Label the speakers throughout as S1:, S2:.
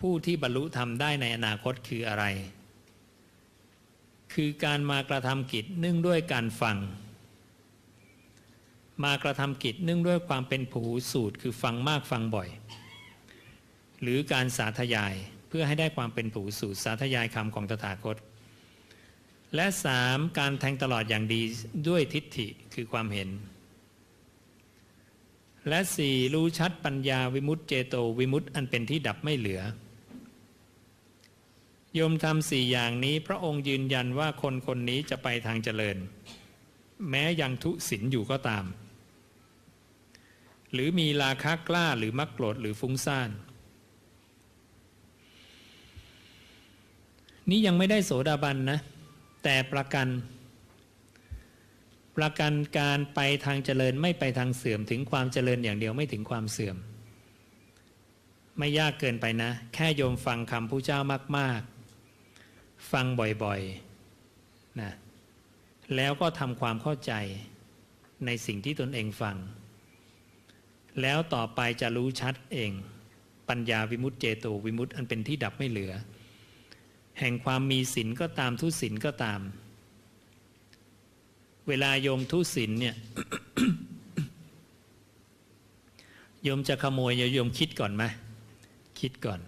S1: ผู้ที่บรรลุธรรมได้ในอนาคตคืออะไร คือการมากระทำกิจเนื่องด้วยการฟัง มากระทำกิจเนื่องด้วยความเป็นผูสูตรคือฟังมากฟังบ่อย หรือการสาธยายเพื่อให้ได้ความเป็นผูสูตรสาธยายคำของตถาคต และสามการแทงตลอดอย่างดีด้วยทิฏฐิคือความเห็นและสี่รู้ชัดปัญญาวิมุตเจโตวิมุตอันเป็นที่ดับไม่เหลือ โยมทำสี่อย่างนี้ พระองค์ยืนยันว่าคนคนนี้จะไปทางเจริญ แม้ยังทุศินอยู่ก็ตาม หรือมีราคะกล้าหรือมักโกรธหรือฟุ้งซ่านนี่ยังไม่ได้โสดาบันนะ แต่ประกัน ประกันการไปทางเจริญไม่ไปทางเสื่อมถึงความเจริญอย่างเดียวไม่ถึงความเสื่อม ไม่ยากเกินไปนะ แค่โยมฟังคำผู้เจ้ามากๆ ฟังบ่อยๆนะแล้วก็ทำความเข้าใจในสิ่งที่ตนเองฟัง แล้วต่อไปจะรู้ชัดเอง ปัญญาวิมุตตเจโตวิมุตอันเป็นที่ดับไม่เหลือ แห่งความมีศีลก็ตามทุศีลก็ตาม เวลาโยมทุศีลเนี่ยโยมจะขโมยโยมคิดก่อนไหมคิดก่อน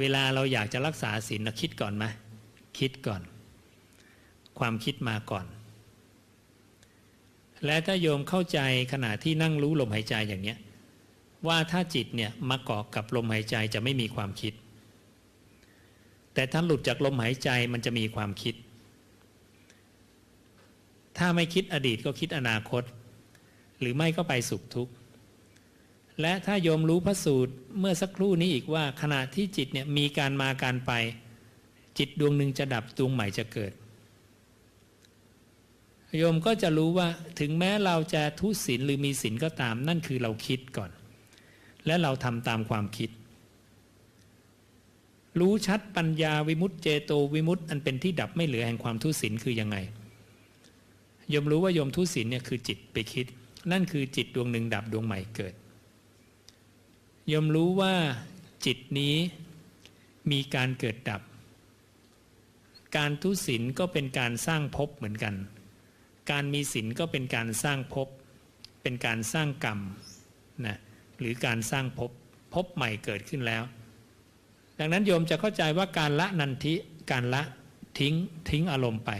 S1: เวลาเราอยากจะรักษาศีลเราคิดก่อนไหมคิดก่อน ความคิดมาก่อน และถ้าโยมเข้าใจขณะที่นั่งรู้ลมหายใจอย่างเนี้ยว่าถ้าจิตเนี่ยมาเกาะกับลมหายใจจะไม่มีความคิด แต่ถ้าหลุดจากลมหายใจมันจะมีความคิด ถ้าไม่คิดอดีตก็คิดอนาคต หรือไม่ก็ไปสุขทุกข์ และถ้าโยมรู้พระสูตรเมื่อสักครู่นี้อีกว่าขณะที่จิตเนี่ยมีการมาการไป จิตดวงหนึ่งจะดับดวงใหม่จะเกิด โยมก็จะรู้ว่าถึงแม้เราจะทุศีลหรือมีศีลก็ตามนั่นคือเราคิดก่อน และเราทำตามความคิด รู้ชัดปัญญาวิมุตเจโตวิมุตติอันเป็นที่ดับไม่เหลือแห่งความทุศีลคือยังไงโยมรู้ว่าโยมทุศีลเนี่ยคือจิตไปคิด นั่นคือจิตดวงหนึ่งดับดวงใหม่เกิด ยมรู้ว่าจิตนี้มีการเกิดดับ การทุศีลก็เป็นการสร้างภพเหมือนกัน การมีศีลก็เป็นการสร้างภพ เป็นการสร้างกรรมนะหรือการสร้างภพภพใหม่เกิดขึ้นแล้ว ดังนั้นโยมจะเข้าใจว่าการละนันทิการละทิ้งทิ้งอารมณ์ไป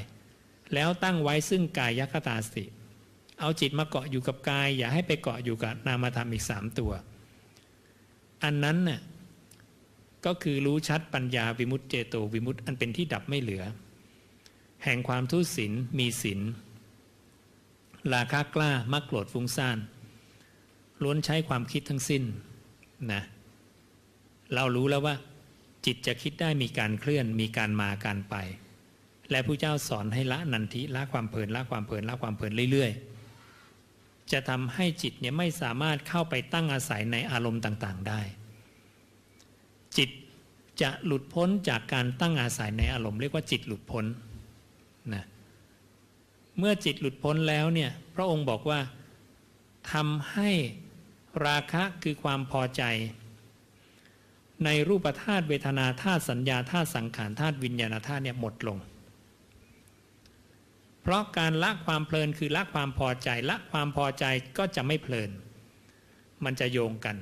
S1: แล้วตั้งไว้ซึ่งกายคตาสติ เอาจิตมาเกาะอยู่กับกาย อย่าให้ไปเกาะอยู่กับนามธรรมอีกสามตัว อันนั้นน่ะก็คือรู้ชัดปัญญาวิมุตติเจโตวิมุตติอันเป็นที่ดับไม่เหลือ แห่งความทุศีลมีศีลราคะกล้ามักโกรธฟุ้งซ่านล้วนใช้ความคิดทั้งสิ้นนะเรารู้แล้วว่า จิตจะคิดได้มีการเคลื่อนมีการมาการไป และผู้เจ้าสอนให้ละนันทิละความเพลินละความเพลินละความเพลินเรื่อยๆ จะทำให้จิตเนี่ยไม่สามารถเข้าไปตั้งอาศัยในอารมณ์ต่างๆได้ จิตจะหลุดพ้นจากการตั้งอาศัยในอารมณ์เรียกว่าจิตหลุดพ้นนะเมื่อจิตหลุดพ้นแล้วเนี่ยพระองค์บอกว่าทำให้ราคะคือความพอใจ ในรูปธาตุเวทนาธาตุสัญญาธาตุสังขารธาตุวิญญาณธาตุเนี่ยหมดลง เพราะการละความเพลินคือละความพอใจละความพอใจก็จะไม่เพลิน มันจะโยงกัน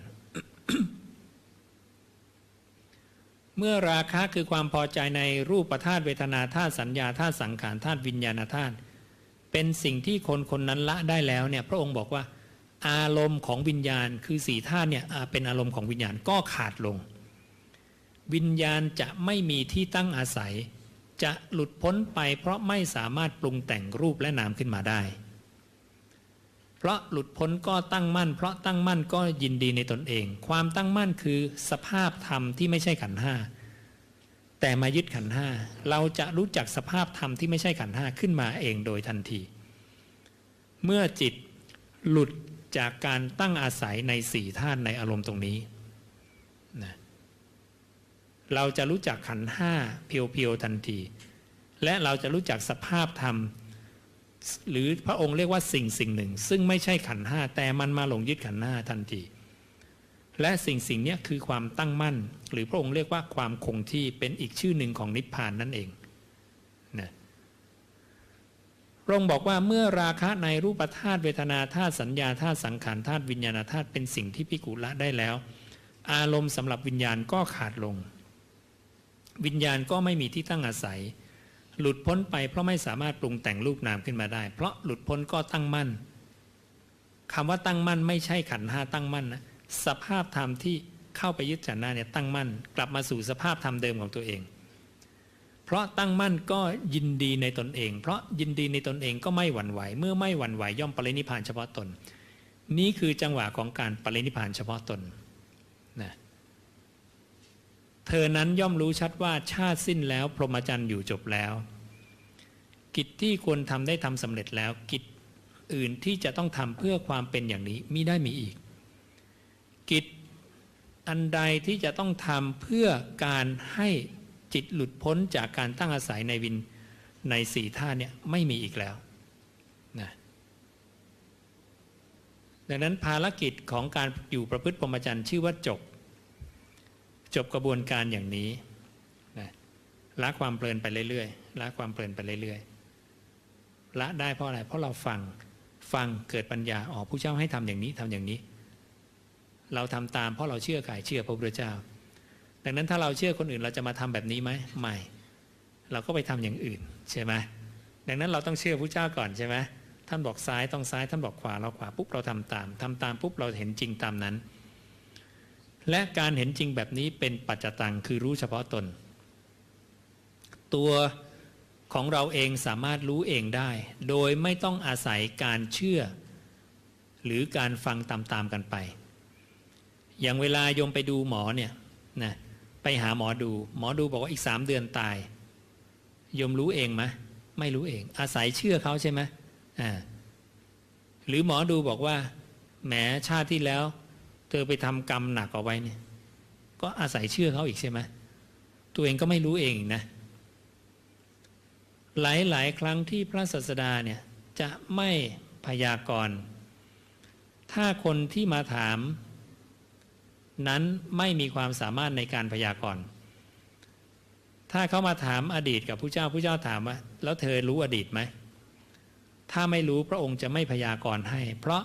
S1: เมื่อราคะคือความพอใจในรูปธาตุเวทนาธาตุสัญญาธาตุสังขารธาตุวิญญาณธาตุเป็นสิ่งที่คนคนนั้นละได้แล้วเนี่ยพระองค์บอกว่า อารมณ์ของวิญญาณคือสี่ธาตุเนี่ยเป็นอารมณ์ของวิญญาณก็ขาดลง วิญญาณจะไม่มีที่ตั้งอาศัย จะหลุดพ้นไปเพราะไม่สามารถปรุงแต่งรูปและนามขึ้นมาได้ เพราะหลุดพ้นก็ตั้งมั่น เพราะตั้งมั่นก็ยินดีในตนเอง ความตั้งมั่นคือสภาพธรรมที่ไม่ใช่ขันห้าแต่มายึดขันห้าเราจะรู้จักสภาพธรรมที่ไม่ใช่ขันห้าขึ้นมาเองโดยทันที เมื่อจิตหลุดจากการตั้งอาศัยในสี่ธาตุในอารมณ์ตรงนี้นะ เราจะรู้จักขันห้าเพียวๆทันที และเราจะรู้จักสภาพธรรม หรือพระองค์เรียกว่าสิ่งสิ่งหนึ่ง ซึ่งไม่ใช่ขันห้าแต่มันมาหลงยึดขันห้าทันที และสิ่งสิ่งนี้คือความตั้งมั่น หรือพระองค์เรียกว่าความคงที่เป็นอีกชื่อหนึ่งของนิพพานนั่นเองนะพระองค์บอกว่าเมื่อราคะในรูปธาตุเวทนาธาตุสัญญาธาตุสังขารธาตุวิญญาณธาตุเป็นสิ่งที่พิกุละได้แล้ว อารมณ์สำหรับวิญญาณก็ขาดลง วิญญาณก็ไม่มีที่ตั้งอาศัย หลุดพ้นไปเพราะไม่สามารถปรุงแต่งรูปนามขึ้นมาได้ เพราะหลุดพ้นก็ตั้งมั่นคำว่าตั้งมั่นไม่ใช่ขันห้าตั้งมั่นนะสภาพธรรมที่เข้าไปยึดฉันหน้าเนี่ยตั้งมั่น กลับมาสู่สภาพธรรมเดิมของตัวเอง เพราะตั้งมั่นก็ยินดีในตนเอง เพราะยินดีในตนเองก็ไม่หวั่นไหว เมื่อไม่หวั่นไหวย่อมปรินิพานเฉพาะตน นี่คือจังหวะของการปรินิพพานเฉพาะตนนะ เธอนั้นย่อมรู้ชัดว่าชาติสิ้นแล้วพรหมจรรย์อยู่จบแล้ว กิจที่ควรทำได้ทำสำเร็จแล้ว กิจอื่นที่จะต้องทำเพื่อความเป็นอย่างนี้มิได้มีอีก กิจอันใดที่จะต้องทำเพื่อการให้จิตหลุดพ้นจากการตั้งอาศัยในวินในสี่ท่าเนี่ยไม่มีอีกแล้วนะดังนั้นภารกิจของการอยู่ประพฤติพรหมจรรย์ชื่อว่าจบ จบกระบวนการอย่างนี้นะละความเพลินไปเรื่อยๆละความเพลินไปเรื่อยๆละได้เพราะอะไร เพราะเราฟังฟังเกิดปัญญาอ๋อผู้เจ้าให้ทำอย่างนี้ทำอย่างนี้ เราทำตามเพราะเราเชื่อใครเชื่อพระพุทธเจ้า ดังนั้นถ้าเราเชื่อคนอื่นเราจะมาทำแบบนี้ไหมไม่เราก็ไปทำอย่างอื่นใช่ไหมดังนั้นเราต้องเชื่อพระเจ้าก่อนใช่ไหมท่านบอกซ้ายต้องซ้ายท่านบอกขวาเราขวาปุ๊บเราทำตามทำตามปุ๊บเราเห็นจริงตามนั้น และการเห็นจริงแบบนี้เป็นปัจจตังคือรู้เฉพาะตน ตัวของเราเองสามารถรู้เองได้ โดยไม่ต้องอาศัยการเชื่อ หรือการฟังตามๆกันไป อย่างเวลาโยมไปดูหมอเนี่ยนะไปหาหมอดู หมอดูบอกว่าอีกสามเดือนตายโยมรู้เองไหมไม่รู้เอง อาศัยเชื่อเขาใช่ไหมอ่าหรือหมอดูบอกว่าแหมชาติที่แล้ว ธอไปทำกรรมหนักเอาไว้เนี่ย ก็อาศัยเชื่อเขาอีกใช่ไหมตัวเองก็ไม่รู้เองอีกนะ หลายๆ ครั้งที่พระศาสดาเนี่ยจะไม่พยากรณ์ถ้าคนที่มาถาม นั้นไม่มีความสามารถในการพยากรณ์ถ้าเขามาถามอดีตกับผู้เจ้าผู้เจ้าถามว่า แล้วเธอรู้อดีตไหมถ้าไม่รู้พระองค์จะไม่พยากรณ์ให้ เพราะ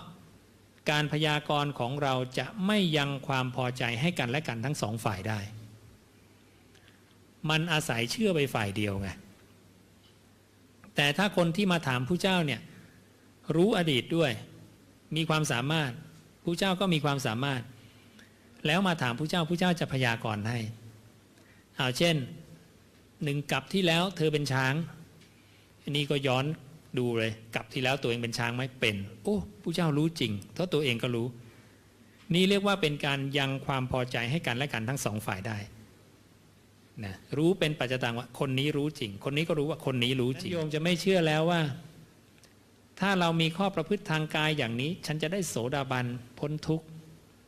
S1: การพยากรณ์ของเราจะไม่ยังความพอใจให้กันและกันทั้งสองฝ่ายได้ มันอาศัยเชื่อไปฝ่ายเดียวไง แต่ถ้าคนที่มาถามผู้เจ้าเนี่ยรู้อดีตด้วย มีความสามารถผู้เจ้าก็มีความสามารถ แล้วมาถามผู้เจ้าผู้เจ้าจะพยากรณ์ให้ เอาเช่นหนึ่งกับที่แล้วเธอเป็นช้าง อันนี้ก็ย้อน ดูเลยกับที่แล้วตัวเองเป็นช้างไหมเป็น โอ้ผู้เจ้ารู้จริงเพราะตัวเองก็รู้ นี่เรียกว่าเป็นการยังความพอใจให้กันและกันทั้งสองฝ่ายได้นะรู้เป็นปัจจตังว่าคนนี้รู้จริง คนนี้ก็รู้ว่าคนนี้รู้จริงโยมจะไม่เชื่อแล้วว่า ถ้าเรามีข้อประพฤติทางกายอย่างนี้ ฉันจะได้โสดาบันพ้นทุกข์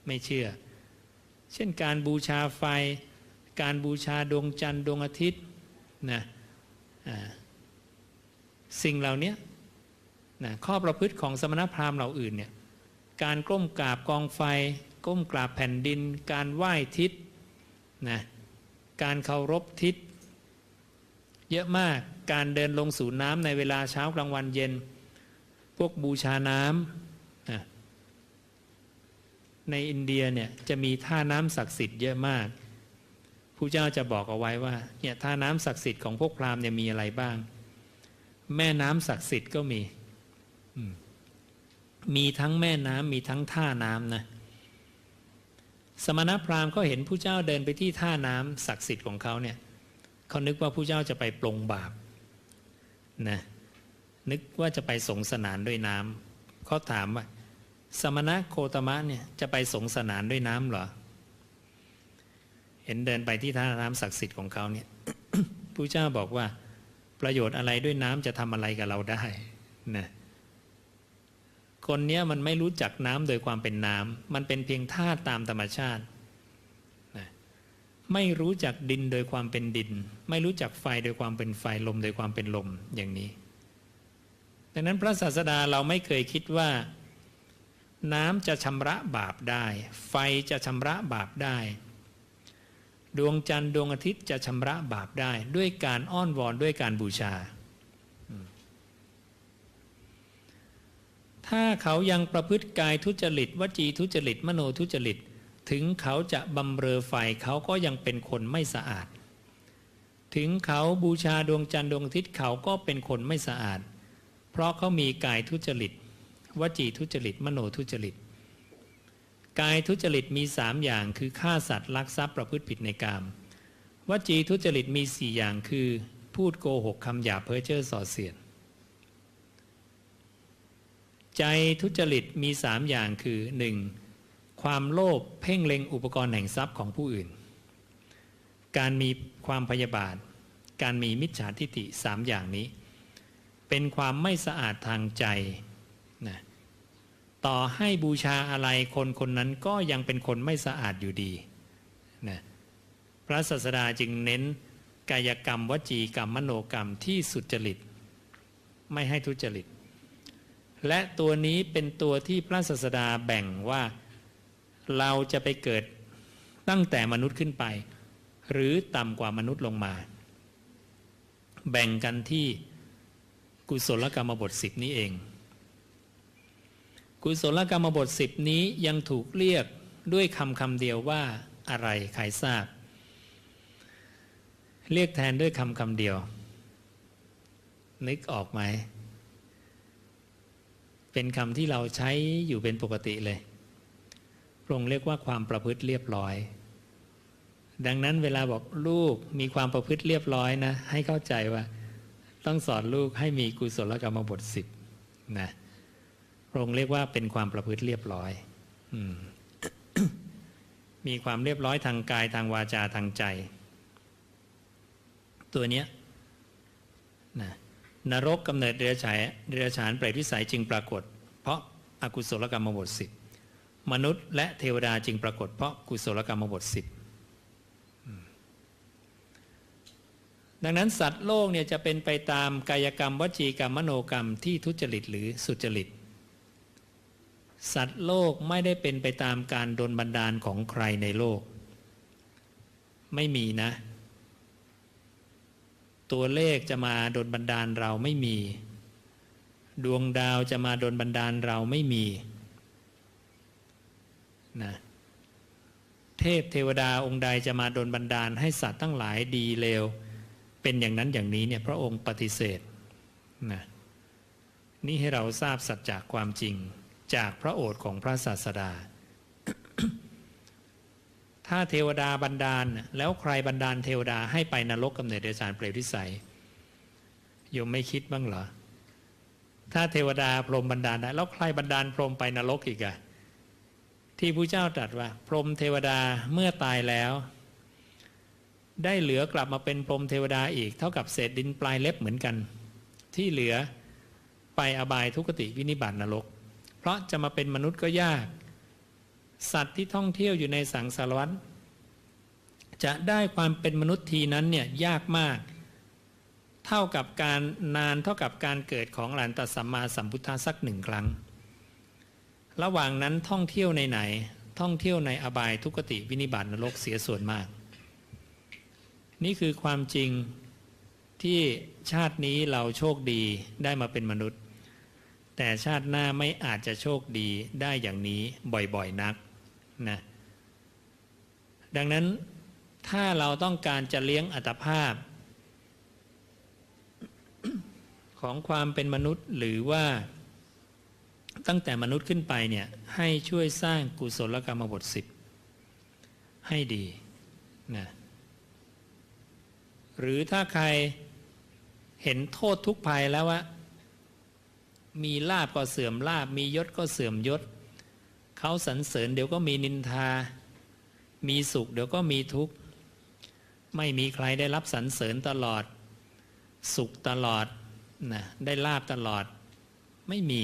S1: ไม่เชื่อ เช่นการบูชาไฟ การบูชาดวงจันทร์ดวงอาทิตย์นะอ่า สิ่งเหล่านี้นะข้อประพฤติของสมณพราหมณ์เหล่าอื่นเนี่ยการก้มกราบกองไฟ ก้มกราบแผ่นดิน การไหว้ทิศนะการเคารพทิศ เยอะมากการเดินลงสู่น้ำในเวลาเช้ากลางวันเย็น พวกบูชาน้ำในอินเดียเนี่ยจะมีท่าน้ำศักดิ์สิทธิ์เยอะมากผู้เจ้าจะบอกเอาไว้ว่าเนี่ยท่าน้ำศักดิ์สิทธิ์ของพวกพราหมณ์เนี่ยมีอะไรบ้าง แม่น้ำศักดิ์สิทธิ์ก็มี มีทั้งแม่น้ำมีทั้งท่าน้ำนะสมณพราหมณ์ก็เห็นผู้เจ้าเดินไปที่ท่าน้ำศักดิ์สิทธิ์ของเขาเนี่ยเขานึกว่าผู้เจ้าจะไปปลงบาปนะนึกว่าจะไปสงสนานด้วยน้ำเขาถามว่า สมณะโคตมะเนี่ยจะไปสงสนานด้วยน้ำเหรอ เห็นเดินไปที่ท่าน้ำศักดิ์สิทธิ์ของเขาเนี่ยผู้เจ้าบอกว่า ประโยชน์อะไรด้วยน้ำจะทำอะไรกับเราได้นะคนเนี้ยมันไม่รู้จักน้ำโดยความเป็นน้ำมันเป็นเพียงธาตุตามธรรมชาตินะไม่รู้จักดินโดยความเป็นดิน ไม่รู้จักไฟโดยความเป็นไฟลมโดยความเป็นลมอย่างนี้ ดังนั้นพระศาสดาเราไม่เคยคิดว่า น้ำจะชำระบาปได้ ไฟจะชำระบาปได้ ดวงจันทร์ดวงอาทิตย์จะชำระบาปได้ ด้วยการอ้อนวอนด้วยการบูชา ถ้าเขายังประพฤติกายทุจริต วจีทุจริต มโนทุจริต ถึงเขาจะบำเรอไฟเขาก็ยังเป็นคนไม่สะอาด ถึงเขาบูชาดวงจันทร์ดวงอาทิตย์เขาก็เป็นคนไม่สะอาด เพราะเขามีกายทุจริต วจีทุจริต มโนทุจริต กายทุจริตมีสามอย่างคือฆ่าสัตว์ลักทรัพย์ประพฤติผิดในกามวจีทุจริตมีสี่อย่างคือ พูดโกหกคำหยาเพ้อเจ้อส่อเสียดใจทุจริตมีสามอย่างคือ 1. ความโลภเพ่งเล็งอุปกรณ์แห่งทรัพย์ของผู้อื่น การมีความพยาบาท การมีมิจฉาทิฏฐิสามอย่างนี้ เป็นความไม่สะอาดทางใจ ต่อให้บูชาอะไรคนคนนั้นก็ยังเป็นคนไม่สะอาดอยู่ดีนะพระศาสดาจึงเน้นกายกรรมวจีกรรมมโนกรรมที่สุจริต ไม่ให้ทุจริต และตัวนี้เป็นตัวที่พระศาสดาแบ่งว่า เราจะไปเกิดตั้งแต่มนุษย์ขึ้นไป หรือต่ำกว่ามนุษย์ลงมา แบ่งกันที่กุศลกรรมบทสิบนี้เอง กุศลกรรมบทสิบนี้ยังถูกเรียกด้วยคำคำเดียวว่าอะไรใครทราบ เรียกแทนด้วยคำคำเดียว นึกออกไหม เป็นคำที่เราใช้อยู่เป็นปกติเลยพระองค์เรียกว่าความประพฤติเรียบร้อย ดังนั้นเวลาบอกลูกมีความประพฤติเรียบร้อยนะ ให้เข้าใจว่า ต้องสอนลูกให้มีกุศลกรรมบทสิบนะ พระองค์เรียกว่าเป็นความประพฤติเรียบร้อยอมมีความเรียบร้อยทางกายทางวาจาทางใจ ตัวเนี้ยนะนรกกำเนิดเดรัจฉานเดรัจฉานเปรตวิสัยจึงปรากฏ เพราะอากุศลกรรมบทสิบมนุษย์และเทวดาจึงปรากฏ เพราะกุศลกรรมบทสิบดังนั้นสัตว์โลกเนี่ยจะเป็นไปตามกายกรรมวจีกรรมมโนกรรมที่ทุจริตหรือสุจริต สัตว์โลกไม่ได้เป็นไปตามการดลบันดาลของใครในโลก ไม่มีนะ ตัวเลขจะมาดลบันดาลเราไม่มี ดวงดาวจะมาดลบันดาลเราไม่มีนะเทพเทวดาองค์ใดจะมาดลบันดาลให้สัตว์ทั้งหลายดีเลวเป็นอย่างนั้นอย่างนี้เนี่ยพระองค์ปฏิเสธนะนี่ให้เราทราบสัจจากความจริง จากพระโอษฐ์ของพระศาสดา ถ้าเทวดาบันดาล แล้วใครบันดาลเทวดาให้ไปนรกกำเนิดเดรัจฉานเปรตวิสัยโยมไม่คิดบ้างเหรอ ถ้าเทวดาพรหมบันดาลได้แล้วใครบันดาลพรหมไปนรกอีกอะที่พระเจ้าตรัสว่า พรหมเทวดาเมื่อตายแล้ว ได้เหลือกลับมาเป็นพรหมเทวดาอีก เท่ากับเศษดินปลายเล็บเหมือนกัน ที่เหลือไปอบายทุกติวินิบาตนรก เพราะจะมาเป็นมนุษย์ก็ยาก สัตว์ที่ท่องเที่ยวอยู่ในสังสารวัฏจะได้ความเป็นมนุษย์ทีนั้นเนี่ยยากมาก เท่ากับการนานเท่ากับการเกิดของหลานตัสัมมาสัมพุทธะสักหนึ่งครั้ง ระหว่างนั้นท่องเที่ยวในไหน ท่องเที่ยวในอบายทุกติวินิบาตนรกเสียส่วนมาก นี่คือความจริงที่ชาตินี้เราโชคดีได้มาเป็นมนุษย์ แต่ชาติหน้าไม่อาจจะโชคดีได้อย่างนี้บ่อยๆนักนะดังนั้นถ้าเราต้องการจะเลี้ยงอัตภาพ ของความเป็นมนุษย์หรือว่า ตั้งแต่มนุษย์ขึ้นไปเนี่ยให้ช่วยสร้างกุศลกรรมบทสิบให้ดีนะหรือถ้าใครเห็นโทษทุกภัยแล้วว่า มีลาบก็เสื่อมลาบ มียศก็เสื่อมยศ เขาสรรเสริญเดี๋ยวก็มีนินทา มีสุขเดี๋ยวก็มีทุกข์ ไม่มีใครได้รับสรรเสริญตลอด สุขตลอดนะได้ลาบตลอด ไม่มี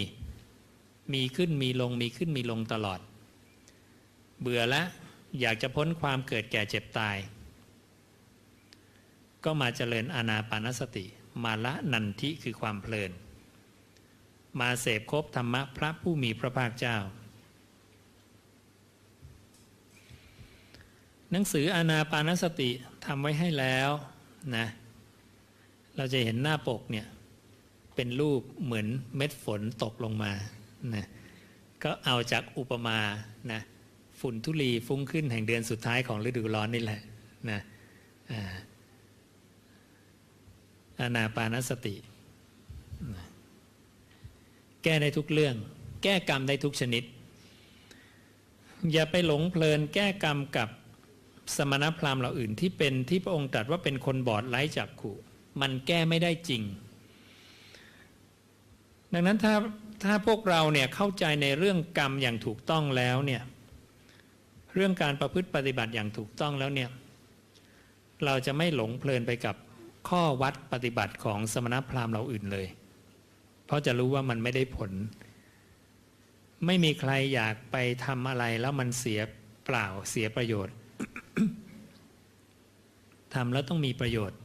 S1: มีขึ้นมีลง มีขึ้นมีลงตลอด เบื่อแล้วอยากจะพ้นความเกิดแก่เจ็บตาย ก็มาเจริญอานาปานสติ มาละนันทิคือความเพลิน มาเสพครบธรรมะพระผู้มีพระภาคเจ้า หนังสืออนาปานสติทำไว้ให้แล้วนะเราจะเห็นหน้าปกเนี่ยเป็นรูปเหมือนเม็ดฝนตกลงมานะก็เอาจากอุปมานะฝุ่นทุลีฟุ้งขึ้นแห่งเดือนสุดท้ายของฤดูร้อนนี่แหละนะอานาปานสตินะ แก้ได้ทุกเรื่อง แก้กรรมได้ทุกชนิด อย่าไปหลงเพลินแก้กรรมกับสมณพราหมณ์เหล่าอื่นที่เป็นที่พระองค์ตรัสว่าเป็นคนบอดไร้จักขุมันแก้ไม่ได้จริง ดังนั้นถ้าถ้าพวกเราเนี่ยเข้าใจในเรื่องกรรมอย่างถูกต้องแล้วเนี่ยเรื่องการประพฤติปฏิบัติอย่างถูกต้องแล้วเนี่ยเราจะไม่หลงเพลินไปกับข้อวัดปฏิบัติของสมณพราหมณ์เราอื่นเลย เพราะจะรู้ว่ามันไม่ได้ผล ไม่มีใครอยากไปทำอะไรแล้วมันเสียเปล่าเสียประโยชน์ทำแล้วต้องมีประโยชน์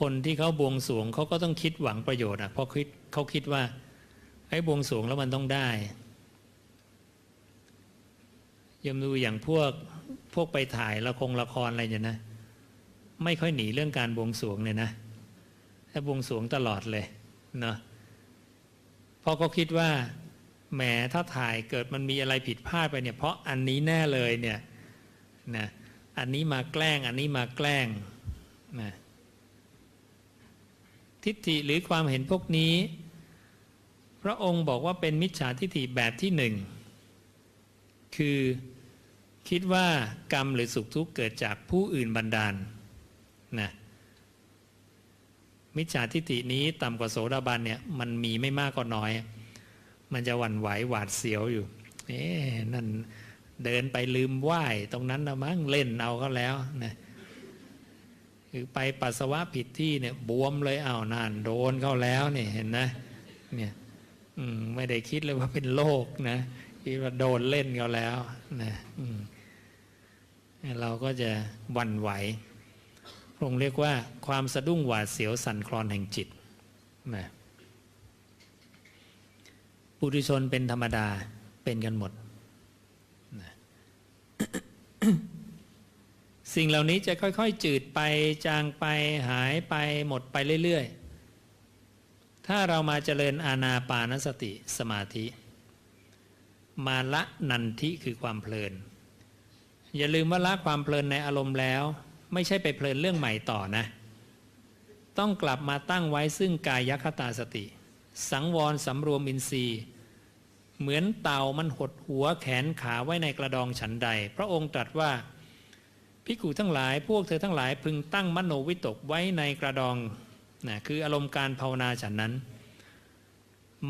S1: คนที่เขาบวงสวงเขาก็ต้องคิดหวังประโยชน์อะเพราะคิดเขาคิดว่าไอ้บวงสวงแล้วมันต้องได้ยมดูอย่างพวกพวกไปถ่ายละครละครอะไรเนี่ยนะ ไม่ค่อยหนีเรื่องการบวงสวงเลยนะ ถ้าบวงสวงตลอดเลยเนาะเพราะเขาคิดว่าแหมถ้าถ่ายเกิดมันมีอะไรผิดพลาดไปเนี่ย เพราะอันนี้แน่เลยเนี่ยนะอันนี้มาแกล้ง อันนี้มาแกล้งนะทิฏฐิหรือความเห็นพวกนี้ พระองค์บอกว่าเป็นมิจฉาทิฏฐิแบบที่หนึ่งคือคิดว่ากรรมหรือสุขทุกข์เกิดจากผู้อื่นบันดาลนะ มิจฉาทิฏฐินี้ต่ำกว่าโสดาบันเนี่ยมันมีไม่มากก็น้อย มันจะหวั่นไหวหวาดเสียวอยู่ เอ๊นั่นเดินไปลืมไหว้ตรงนั้นนะมั้งเล่นเอาก็แล้วนะคือไปปัสสาวะผิดที่เนี่ยบวมเลยเอานานโดนเข้าแล้วเนี่ยเห็นนะเนี่ยไม่ได้คิดเลยว่าเป็นโรคนะคิดว่าโดนเล่นเขาแล้วนะเราก็จะวันไหว พระองค์เรียกว่าความสะดุ้งหวาดเสียวสั่นคลอนแห่งจิตนะปุถุชนเป็นธรรมดาเป็นกันหมดนะสิ่งเหล่านี้จะค่อยๆ จืดไปจางไปหายไปหมดไปเรื่อยๆ ถ้าเรามาเจริญอาณาปานสติสมาธิ มาละนันทิคือความเพลิน อย่าลืมว่าละความเพลินในอารมณ์แล้ว ไม่ใช่ไปเพลินเรื่องใหม่ต่อนะ ต้องกลับมาตั้งไว้ซึ่งกายคตาสติ สังวรสำรวมอินทรีย์ เหมือนเต่ามันหดหัวแขนขาไว้ในกระดองฉันใด พระองค์ตรัสว่าภิกขุทั้งหลายพวกเธอทั้งหลายพึงตั้งมโนวิตกไว้ในกระดองนะคืออารมณ์การภาวนาฉันนั้น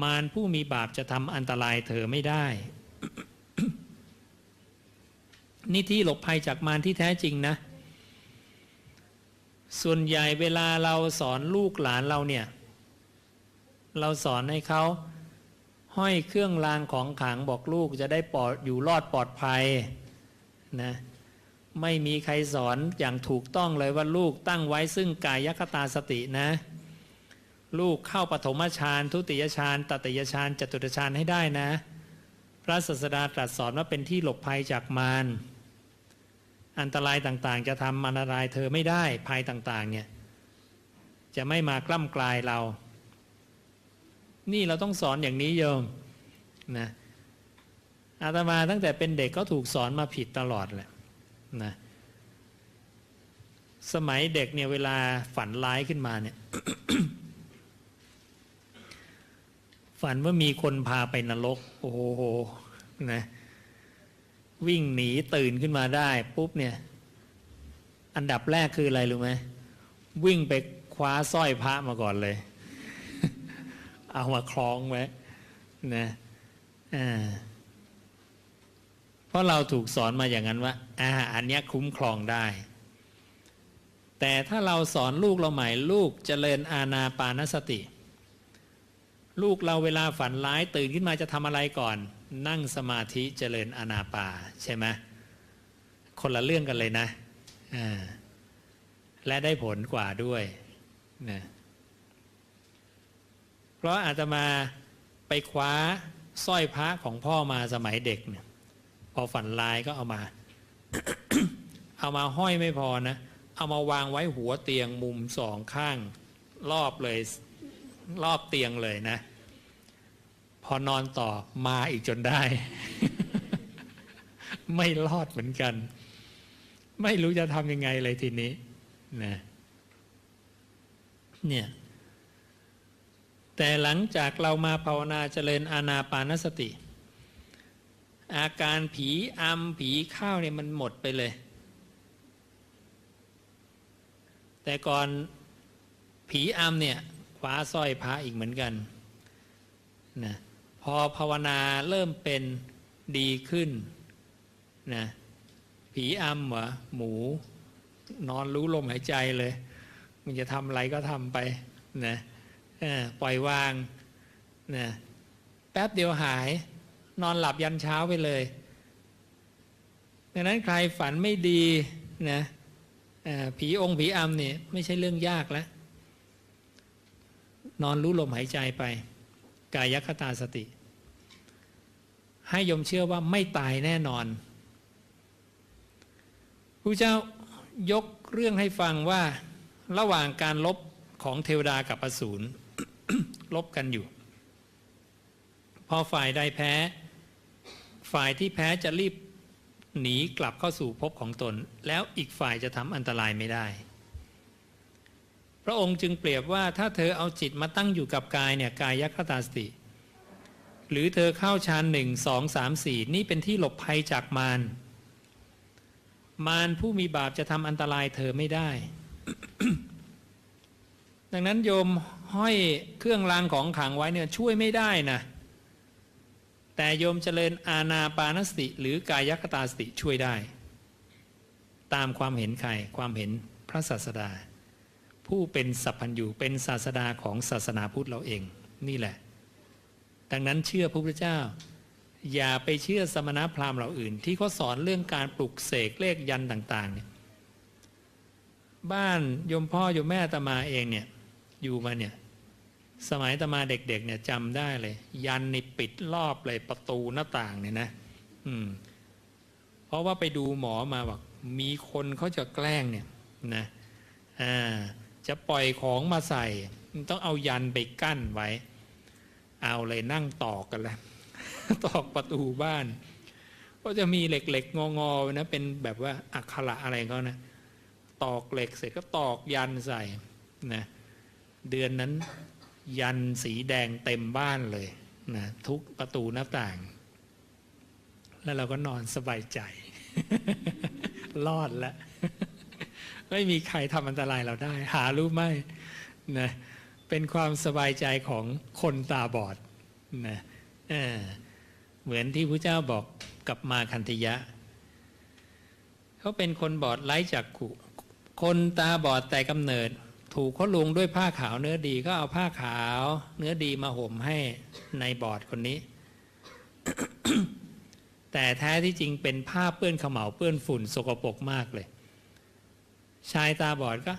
S1: มารผู้มีบาปจะทำอันตรายเธอไม่ได้ นี่ที่หลบภัยจากมารที่แท้จริงนะ ส่วนใหญ่เวลาเราสอนลูกหลานเราเนี่ย เราสอนให้เขาห้อยเครื่องรางของขลังบอกลูกจะได้ปลอดอยู่รอดปลอดภัยนะไม่มีใครสอนอย่างถูกต้องเลยว่าลูกตั้งไว้ซึ่งกายคตาสตินะ ลูกเข้าปฐมฌานทุติยฌานตติยฌานจตุตฌานให้ได้นะ พระศาสดาตรัสสอนว่าเป็นที่หลบภัยจากมาร อันตรายต่างๆ จะทำอันตรายเธอไม่ได้ภัยต่าง ๆ เนี่ย จะไม่มากล้ำกลายเรา นี่เราต้องสอนอย่างนี้โยมนะอาตมาตั้งแต่เป็นเด็กก็ถูกสอนมาผิดตลอดแหละนะสมัยเด็กเนี่ยเวลาฝันร้ายขึ้นมาเนี่ย ฝันว่ามีคนพาไปนรก โอ้โหนะ วิ่งหนีตื่นขึ้นมาได้ปุ๊บเนี่ย อันดับแรกคืออะไรรู้ไหมวิ่งไปคว้าสร้อยพระมาก่อนเลย เอามาคล้องไว้นะอ่าเพราะเราถูกสอนมาอย่างนั้นว่าอ่าอันนี้คุ้มครองได้ แต่ถ้าเราสอนลูกเราใหม่ลูกเจริญอาณาปานสติ ลูกเราเวลาฝันร้ายตื่นขึ้นมาจะทำอะไรก่อน นั่งสมาธิเจริญอาณาปาใช่ไหมคนละเรื่องกันเลยนะและได้ผลกว่าด้วยนะเพราะอาจจะมาไปคว้าสร้อยพระของพ่อมาสมัยเด็กเนี่ยพอฝันร้ายก็เอามา เอามาห้อยไม่พอนะ เอามาวางไว้หัวเตียงมุมสองข้าง รอบเลย รอบเตียงเลยนะ อนอนต่อมาอีกจนได้ ไม่รอดเหมือนกัน ไม่รู้จะทำยังไงเลยทีนี้นะเนี่ยแต่หลังจากเรามาภาวนาเจริญอาณาปานสติ อาการผีอำผีข้าวเนี่ยมันหมดไปเลย แต่ก่อนผีอำเนี่ยคว้าสร้อยพระอีกเหมือนกันนะ พอภาวนาเริ่มเป็นดีขึ้นนะผีอำเหรอหมู นอนรู้ลมหายใจเลย มันจะทำอะไรก็ทำไปนะปล่อยวางนะแป๊บเดียวหาย นอนหลับยันเช้าไปเลยดังนั้นใครฝันไม่ดีนะผีองค์ผีอำเนี่ยไม่ใช่เรื่องยากแล้ว นอนรู้ลมหายใจไป กายคตาสติ ให้ยมเชื่อว่าไม่ตายแน่นอนพระเจ้ายกเรื่องให้ฟังว่าระหว่างการลบของเทวดากับอสูรลบกันอยู่ พอฝ่ายใดแพ้ ฝ่ายที่แพ้จะรีบหนีกลับเข้าสู่ภพของตน แล้วอีกฝ่ายจะทำอันตรายไม่ได้ ระองค์จึงเปรียบว่าถ้าเธอเอาจิตมาตั้งอยู่กับกายเนี่ยกายยัคตาสติ หรือเธอเข้าฌานหนึ่งสองสามสี่นี่เป็นที่หลบภัยจากมารมารผู้มีบาปจะทำอันตรายเธอไม่ได้ ดังนั้นโยมห้อยเครื่องรางของขังไว้เนี่ยช่วยไม่ได้นะ แต่โยมเจริญอาณาปานสติ หรือกายคตาสติช่วยได้ ตามความเห็นใครความเห็นพระศาสดา ผู้เป็นสัพพัญญูเป็นศาสดาของศาสนาพุทธเราเองนี่แหละ ดังนั้นเชื่อพระพุทธเจ้า อย่าไปเชื่อสมณพราหมณ์เหล่าอื่น ที่เขาสอนเรื่องการปลุกเสกเลขยันต่างๆเนี่ยบ้านยมพ่อยมแม่ตมาเองเนี่ยอยู่มาเนี่ยสมัยตมาเด็กๆเนี่ยจำได้เลย ยันนี่ปิดรอบเลยประตูหน้าต่างเนี่ยนะ อืม เพราะว่าไปดูหมอมาบอกมีคนเขาจะแกล้งเนี่ยนะอ่า จะปล่อยของมาใส่ต้องเอายันไปกั้นไว้ เอาเลยนั่งตอกกันแล้วตอกประตูบ้าน ก็จะมีเหล็กๆ งอๆนะเป็นแบบว่าอักขระอะไรเขานะ ตอกเหล็กเสร็จก็ตอกยันใส่นะเดือนนั้นยันสีแดงเต็มบ้านเลยนะทุกประตูหน้าต่าง แล้วเราก็นอนสบายใจ รอดแล้ว ไม่มีใครทำอันตรายเราได้ หารู้ไหมนะเป็นความสบายใจของคนตาบอดนะเออเหมือนที่พระเจ้าบอกกับมาคันธยะ เขาเป็นคนบอดไร้จากขุคนตาบอดแต่กำเนิด ถูกเขาลวงด้วยผ้าขาวเนื้อดีก็เอาผ้าขาว เนื้อดีมาห่มให้ในบอดคนนี้ แต่แท้ที่จริงเป็นผ้าเปื้อนขมเหลาเปื้อนฝุ่นสกปรกมากเลย ชายตาบอดก็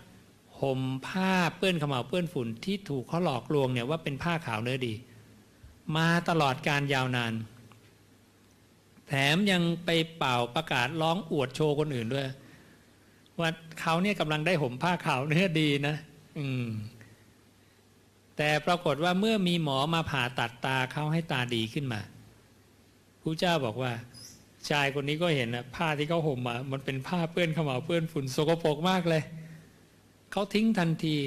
S1: ห่มผ้าเปื้อนขมเหลาเปื้อนฝุ่นที่ถูกเขาหลอกลวงเนี่ยว่าเป็นผ้าขาวเนื้อดี มาตลอดการยาวนาน แถมยังไปเป่าประกาศร้องอวดโชว์คนอื่นด้วย ว่าเขาเนี่ยกำลังได้ห่มผ้าขาวเนื้อดีนะ อืม แต่ปรากฏว่าเมื่อมีหมอมาผ่าตัดตาเขาให้ตาดีขึ้นมาพระเจ้าบอกว่า ชายคนนี้ก็เห็นนะผ้าที่เขาห่มมา มันเป็นผ้าเปื้อนขมเหลาเปื้อนฝุ่นสกปรกมากเลย เขาทิ้งทันที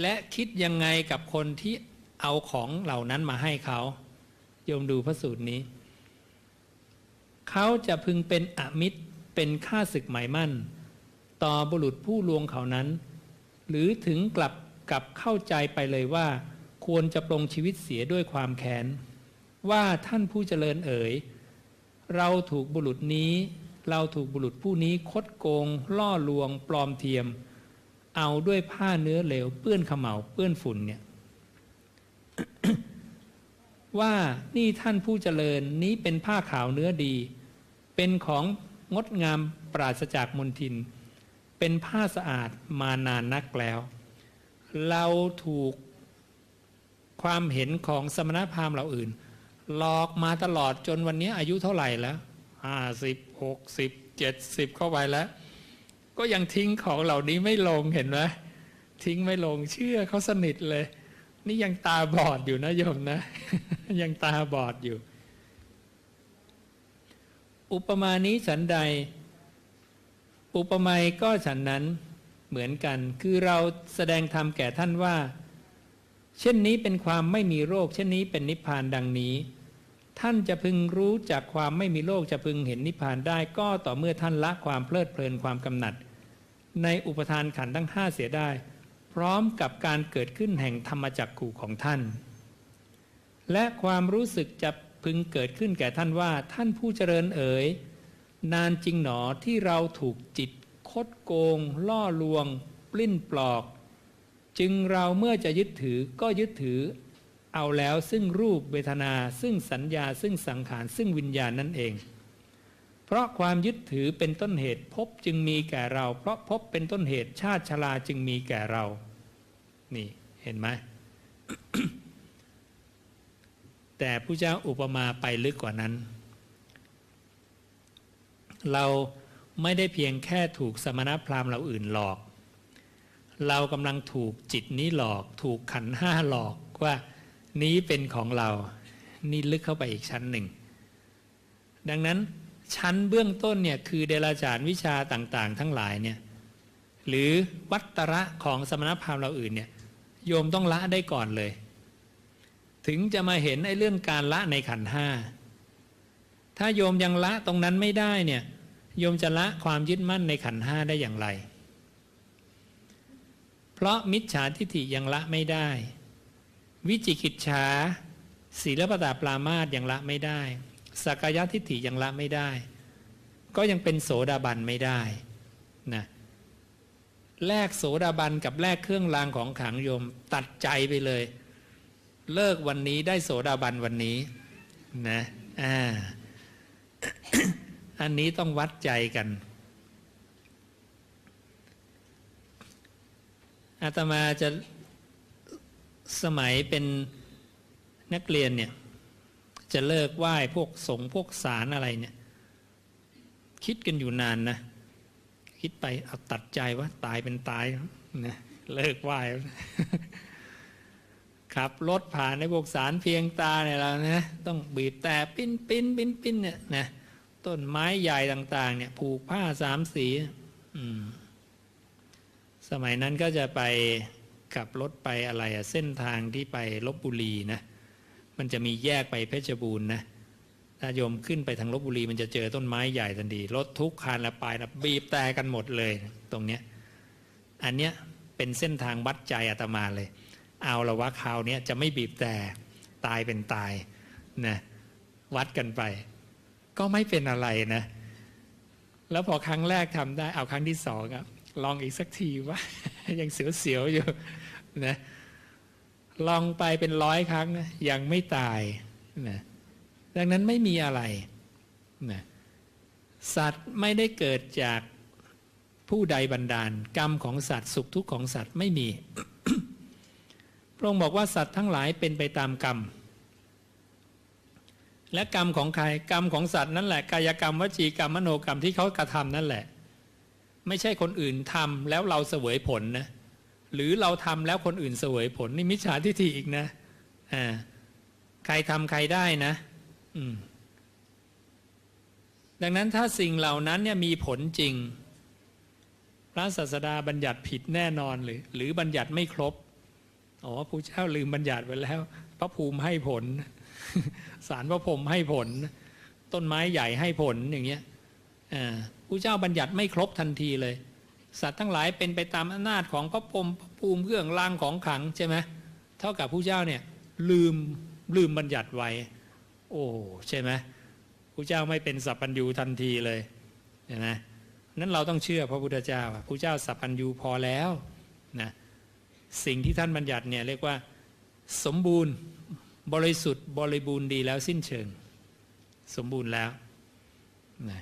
S1: และคิดยังไงกับคนที่เอาของเหล่านั้นมาให้เขาโยมดูพระสูตรนี้ เขาจะพึงเป็นอมิตรเป็นข้าศึกหมายมั่น ต่อบุรุษผู้ลวงเขานั้น หรือถึงกลับกับเข้าใจไปเลยว่า ควรจะปรงชีวิตเสียด้วยความแค้นว่าท่านผู้เจริญเอ๋ย เราถูกบุรุษนี้ เราถูกบุรุษผู้นี้คดโกง ล่อลวง ปลอมเทียม เอาด้วยผ้าเนื้อเหลว เปื้อนขมเหลาเปื้อนฝุ่นเนี่ยว่านี่ท่านผู้เจริญนี้เป็นผ้าขาวเนื้อดี เป็นของงดงามปราศจากมลทิน เป็นผ้าสะอาดมานานนักแล้ว เราถูกความเห็นของสมณพราหมณ์เหล่าอื่น หลอกมาตลอดจนวันนี้อายุเท่าไหร่แล้วห้าสิบหกสิบเจ็ดสิบเข้าไปแล้ว ก็ยังทิ้งของเหล่านี้ไม่ลงเห็นไหมทิ้งไม่ลงเชื่อเขาสนิทเลย นี่ยังตาบอดอยู่นะโยมนะ ยังตาบอดอยู่ อุปมานี้ฉันใด อุปมยก็ฉันนั้นเหมือนกัน คือเราแสดงธรรมแก่ท่านว่า เช่นนี้เป็นความไม่มีโรค เช่นนี้เป็นนิพพานดังนี้ ท่านจะพึงรู้จากความไม่มีโรคจะพึงเห็นนิพพานได้ก็ต่อเมื่อท่านละความเพลิดเพลินความกำหนัด ในอุปทานขันธ์ทั้งห้าเสียได้ พร้อมกับการเกิดขึ้นแห่งธรรมจักขู่ของท่าน และความรู้สึกจะพึงเกิดขึ้นแก่ท่านว่าท่านผู้เจริญเอ๋ยนานจริงหนอที่เราถูกจิต คดโกง ล่อลวง ปลิ้นปลอก จึงเราเมื่อจะยึดถือก็ยึดถือ เอาแล้วซึ่งรูปเวทนา ซึ่งสัญญาซึ่งสังขารซึ่งวิญญาณนั่นเอง เพราะความยึดถือเป็นต้นเหตุพบจึงมีแก่เรา เพราะพบเป็นต้นเหตุชาติชราจึงมีแก่เรา นี่เห็นไหมแต่ผู้เจ้าอุปมาไปลึกกว่านั้น เราไม่ได้เพียงแค่ถูกสมณพราหมณ์เราอื่นหลอก เรากำลังถูกจิตนี้หลอก ถูกขันห้าหลอกว่า นี้เป็นของเรา นี่ลึกเข้าไปอีกชั้นหนึ่ง ดังนั้นชั้นเบื้องต้นเนี่ยคือเดรัจฉานวิชาต่างๆ ทั้งหลายเนี่ยหรือวัตระของสมณพราหมณ์เราอื่นเนี่ยโยมต้องละได้ก่อนเลย ถึงจะมาเห็นไอ้เรื่องการละในขันห้าถ้าโยมยังละตรงนั้นไม่ได้เนี่ยโยมจะละความยึดมั่นในขันห้าได้อย่างไร เพราะมิจฉาทิฏฐิยังละไม่ได้ วิจิกิจฉาศีลปตาปรามาตยังละไม่ได้สักกายทิฏฐิยังละไม่ได้ ก็ยังเป็นโสดาบันไม่ได้นะแลกโสดาบันกับแลกเครื่องรางของขังโยมตัดใจไปเลย เลิกวันนี้ได้โสดาบันวันนี้นะอ่าอันนี้ต้องวัดใจกันอาตมาจะ สมัยเป็นนักเรียนเนี่ย จะเลิกไหว้พวกสงพวกสารอะไรเนี่ย คิดกันอยู่นานนะ คิดไปเอาตัดใจว่าตายเป็นตายนะเลิกไหว้ขับรถผ่านในพวกสารเพียงตาเนี่ยเรานะต้องบีบแต่ปิ้นปิ้นปิ้นปิ้นเนี่ยนะต้นไม้ใหญ่ต่าง ๆ เนี่ยผูกผ้าสามสีมสมัยนั้นก็จะไป ขับรถไปอะไรอะเส้นทางที่ไปลบบุรีนะ มันจะมีแยกไปเพชรบูรณ์นะถ้าโยมขึ้นไปทางลบบุรีมันจะเจอต้นไม้ใหญ่ทันทีรถทุกคันละไปนะบีบแต่กันหมดเลยตรงเนี้ยอันเนี้ยเป็นเส้นทางวัดใจอาตมาเลย เอาละว่าคราวนี้จะไม่บีบแต่ตายเป็นตายนะวัดกันไป ก็ไม่เป็นอะไรนะ แล้วพอครั้งแรกทำได้ เอาครั้งที่สองอะลองอีกสักทีว่า ยังเสียวๆอยู่ นะลองไปเป็นร้อยครั้งนะยังไม่ตายนะดังนั้นไม่มีอะไรนะสัตว์ไม่ได้เกิดจากผู้ใดบันดาล กรรมของสัตว์สุขทุกข์ของสัตว์ไม่มี พระองค์บอกว่าสัตว์ทั้งหลายเป็นไปตามกรรม และกรรมของใครกรรมของสัตว์นั่นแหละกายกรรมวจีกรรมมโนกรรมที่เขากระทำนั่นแหละ ไม่ใช่คนอื่นทำแล้วเราเสวยผลนะ หรือเราทำแล้วคนอื่นเสวยผลนี่มิจฉาทิฏฐิอีกนะอ่าใครทำใครได้นะอืมดังนั้นถ้าสิ่งเหล่านั้นเนี่ยมีผลจริง พระศาสดาบัญญัติผิดแน่นอนหรือหรือบัญญัติไม่ครบอ๋อพระเจ้าลืมบัญญัติไว้แล้ว พระภูมิให้ผล สารพระพรหมให้ผล ต้นไม้ใหญ่ให้ผลอย่างเงี้ยอ่าพระเจ้าบัญญัติไม่ครบทันทีเลย สัตว์ทั้งหลายเป็นไปตามอำนาจของพระพรมพระภูมิเครื่องรางของขังใช่ไหมเท่ากับผู้เจ้าเนี่ยลืมลืมบัญญัติไว้ โอ้ใช่ไหมผู้เจ้าไม่เป็นสัพพัญญูทันทีเลยเห็นไหมนั้นเราต้องเชื่อพระพุทธเจ้าผู้เจ้าสัพพัญญูพอแล้วนะสิ่งที่ท่านบัญญัติเนี่ยเรียกว่าสมบูรณ์บริสุทธิ์บริบูรณ์ดีแล้วสิ้นเชิง สมบูรณ์แล้วนะ